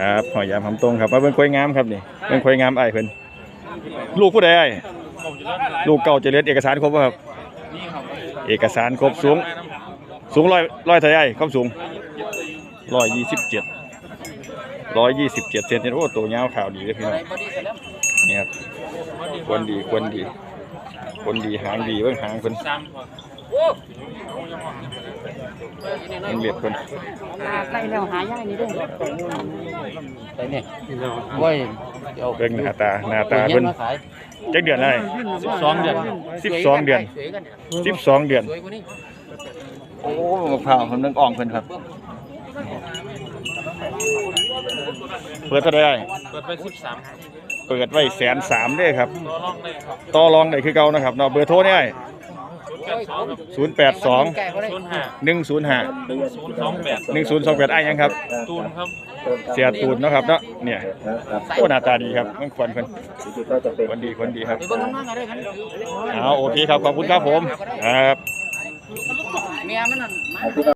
ครับหอยยามหำตรงครับมาเบิ่งควายงามครับนี่เบิ่งควายงามไอ้เพิ่นลูกผู้ใดอ้ลูกเก่าเจริญเอกสารครบบ่ครับ เอกสารครบสูง สูงร้อยร้อยเท่าไหร่ความสูงร้อยยี่สิบเจ็ดร้อยยี่สิบเจ็ดเซนติโอ้ตัวยาวขาวดีเลยพี่น้องนี่ครับควรดีควรดีควรดีหางดีเบิ่งหางเพิ่น มันเรียบเพิ่นไล่แล้วหายายนี่เด้อไปเนี่ยโอ้ยเอาเบิ่งหน้าตาหน้าตาเพิ่นมาขายจักเดือนได้สิบสองเดือนสิบสองเดือนสวยกันสิบสองเดือนสวยกว่านี้โอ้มะพร้าวผมนึงอ่องเพิ่นครับ เปิดเท่าไหร่เปิดไปสิบสามเปิดไว้แสนสามเด้อครับตัวร่องเลยครับ ต่อรองได้คือเก่านะครับเนาะเบอร์โทรนี่ไอ้ศูนย์ ศูนย์แปดสองแก่ก็ได้ศูนย์ห้าหนึ่งศูนย์ห้าหนึ่งศูนย์สองแปดหนึ่งศูนย์สองแปดไอ้ยังครับ ตูนครับเสียตูนเนาะครับเนาะเนี่ยโอ้หน้าตาดีครับมันควรเพิ่นคนดีคนดีครับไปเบิ่งน้องๆกันเลยกันเอาโอเคครับขอบคุณครับผมครับเมียมันนั่นมา